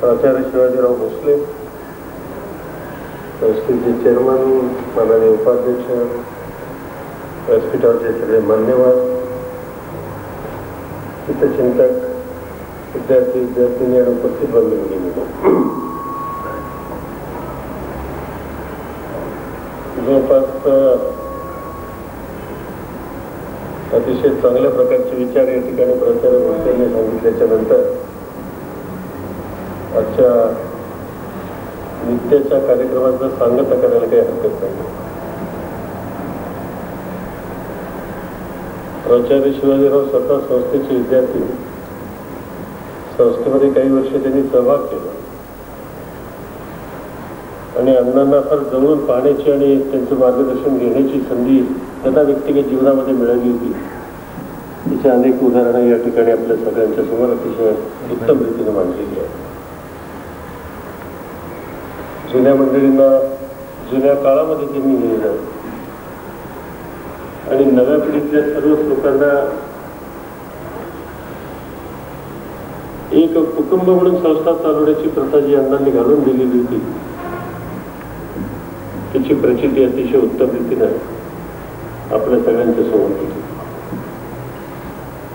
प्राचार्य शिवाजीराव भोसले संस्थेचे चेअरमन माननीय उपाध्यक्ष व्यासपीठावरचे सगळे मान्यवर हितचिंतक विद्यार्थी विद्यार्थिनी आणि उपस्थित बंधू जवळपास अतिशय चांगल्या प्रकारचे विचार या ठिकाणी प्राचार्य भोसलेंनी सांगितल्याच्या नंतर आजच्या नित्याच्या कार्यक्रमाचा सांगता करायला काही हरकत नाही. प्राचार्य शिवाजीराव स्वतः संस्थेचे विद्यार्थी. संस्थेमध्ये काही वर्ष त्यांनी सहभाग केला. आणि अण्णांना फार जवळून पाहण्याची आणि त्यांचं मार्गदर्शन घेण्याची संधी त्यांना व्यक्तिगत जीवनामध्ये मिळाली होती. तिची अनेक उदाहरणं या ठिकाणी आपल्या सगळ्यांच्या समोर अतिशय उत्तम रीतीने मांडलेली आहे जुन्या मंडळींना जुन्या काळामध्ये त्यांनी लिहिलं. आणि नव्या पिढीतल्या सर्वच लोकांना एक कुटुंब म्हणून संस्था चालवण्याची प्रथा जी अण्णांनी घालून दिलेली होती. तिची प्रचिती अतिशय उत्तम रीतीनं आपल्या सगळ्यांच्या समोर केली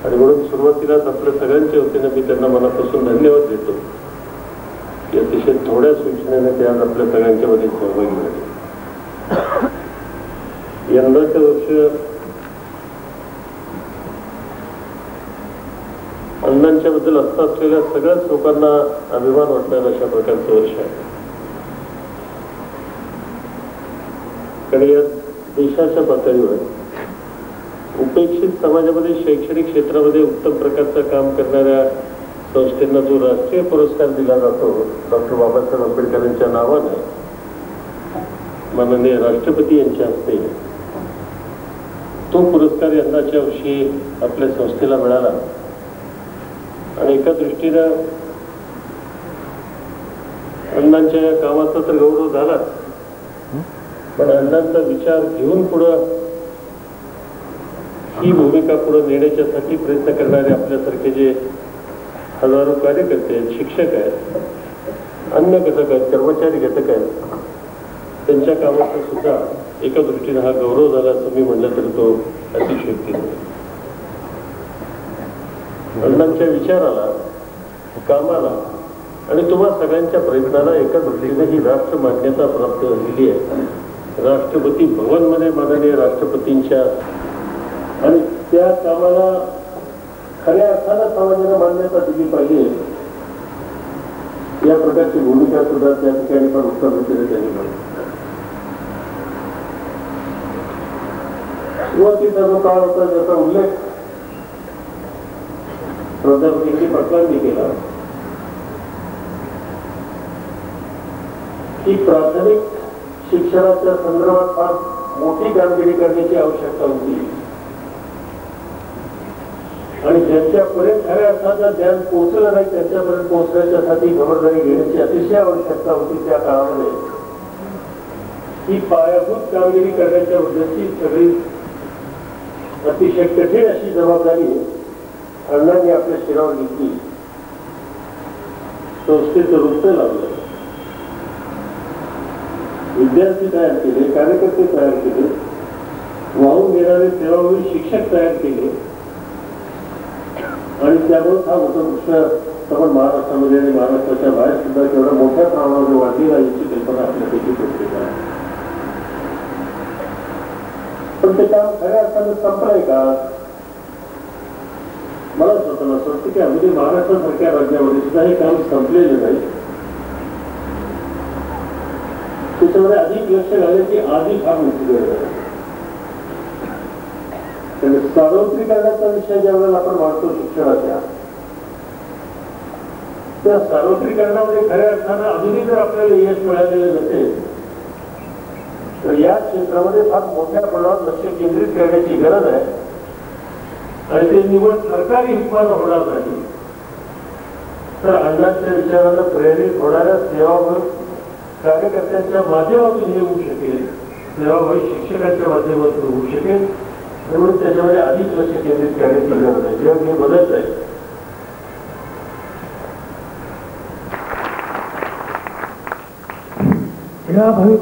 आणि म्हणून सुरुवातीलाच आपल्या सगळ्यांच्या वतीनं मी त्यांना मनापासून धन्यवाद देतो. की अतिशय थोड्या सूचनेने ते आज आपल्या सगळ्यांच्या मध्ये सहभागी झाले. यंदाचं वर्ष अण्णांच्या बद्दल असता असलेल्या सगळ्याच लोकांना अभिमान वाटणार अशा प्रकारचं वर्ष आहे. कारण या देशाच्या पातळीवर उपेक्षित समाजामध्ये शैक्षणिक क्षेत्रामध्ये उत्तम प्रकारचं काम करणाऱ्या संस्थेंना जो राष्ट्रीय पुरस्कार दिला जातो डॉक्टर बाबासाहेब आंबेडकरांच्या नावाने माननीय राष्ट्रपती यांच्या हस्ते तो पुरस्कार यंदाच्या वर्षी आपल्या संस्थेला मिळाला. आणि एका दृष्टीनं अण्णांच्या या कामाचा तर गौरव झालाच. पण अण्णांचा विचार घेऊन पुढं ही भूमिका पुढे नेण्याच्यासाठी प्रयत्न करणारे आपल्यासारखे जे हजारो कार्यकर्ते आहेत शिक्षक आहेत अन्य घटक आहेत कर्मचारी घटक आहेत. त्यांच्या कामाचा सुद्धा एका दृष्टीने हा गौरव झाला असं मी म्हणलं तर तो अतिशयोक्ती अण्णांच्या विचाराला कामाला आणि तुम्हा सगळ्यांच्या प्रयत्नाला एका दृष्टीने ही राष्ट्र मान्यता प्राप्त झालेली आहे. राष्ट्रपती भवनमध्ये माननीय राष्ट्रपतींच्या आणि त्या कामाला खऱ्या अर्थानं समाजाने मान्यता दिली पाहिजे. या प्रकारची भूमिका सुद्धा त्या ठिकाणी पण उत्तर रीतीने त्यांनी सुरुवातीचा जो काळ होता ज्याचा उल्लेख प्रधानमंत्री पटलांनी केला की प्राथमिक शिक्षणाच्या संदर्भात फार मोठी कामगिरी करण्याची आवश्यकता होती. आणि ज्यांच्यापर्यंत खऱ्या अर्थाचं ज्ञान पोहोचलं नाही त्यांच्यापर्यंत पोहोचण्याच्यासाठी खबरदारी घेण्याची अतिशय आवश्यकता होती त्या काळामध्ये. ही पायाभूत कामगिरी करण्याच्या उद्देशी सगळी अतिशय कठीण अशी जबाबदारी अण्णांनी आपल्या शिरावर घेतली. संस्थेचं वृत्त लावलं. विद्यार्थी तयार केले कार्यकर्ते तयार केले वाहून घेणारे सेवाभावी शिक्षक तयार केले आणि त्यामुळे हा मोठा प्रश्न आपण महाराष्ट्रामध्ये आणि महाराष्ट्राच्या बाहेर सुद्धा केवढा मोठ्या प्रमाणामध्ये वाढलेला याची कल्पना आपल्यापैकी प्रत्येक आहे. पण ते काम खऱ्या अर्थाने संपलंय का? मला स्वतःला असं वाटतं की अगदी महाराष्ट्रासारख्या राज्यामध्ये सुद्धा हे काम संपलेलं नाही. त्याच्यामध्ये अधिक लक्ष घालण्याची आधी फार मोठी गरज आहे. सार्वत्रिकरणाचा विषय ज्या वेळेला आपण मांडतो शिक्षणाच्या त्या सार्वत्रिकरणामध्ये खऱ्या अर्थानं अजूनही जर आपल्याला यश मिळालेलं नसेल तर या क्षेत्रामध्ये फार मोठ्या प्रमाणात लक्ष केंद्रित करण्याची गरज आहे. आणि ते निवड सरकारी हितमानं होणार नाही. तर अण्णांच्या विचाराला प्रेरित होणाऱ्या सेवाभावी कार्यकर्त्यांच्या माध्यमातून हे होऊ शकेल. सेवाभावी शिक्षकांच्या माध्यमातून होऊ शकेल. म्हणून त्याच्याकडे अधिक लक्ष केंद्रित करण्याची गरज आहे जेव्हा हे बदलत आहे या भाविक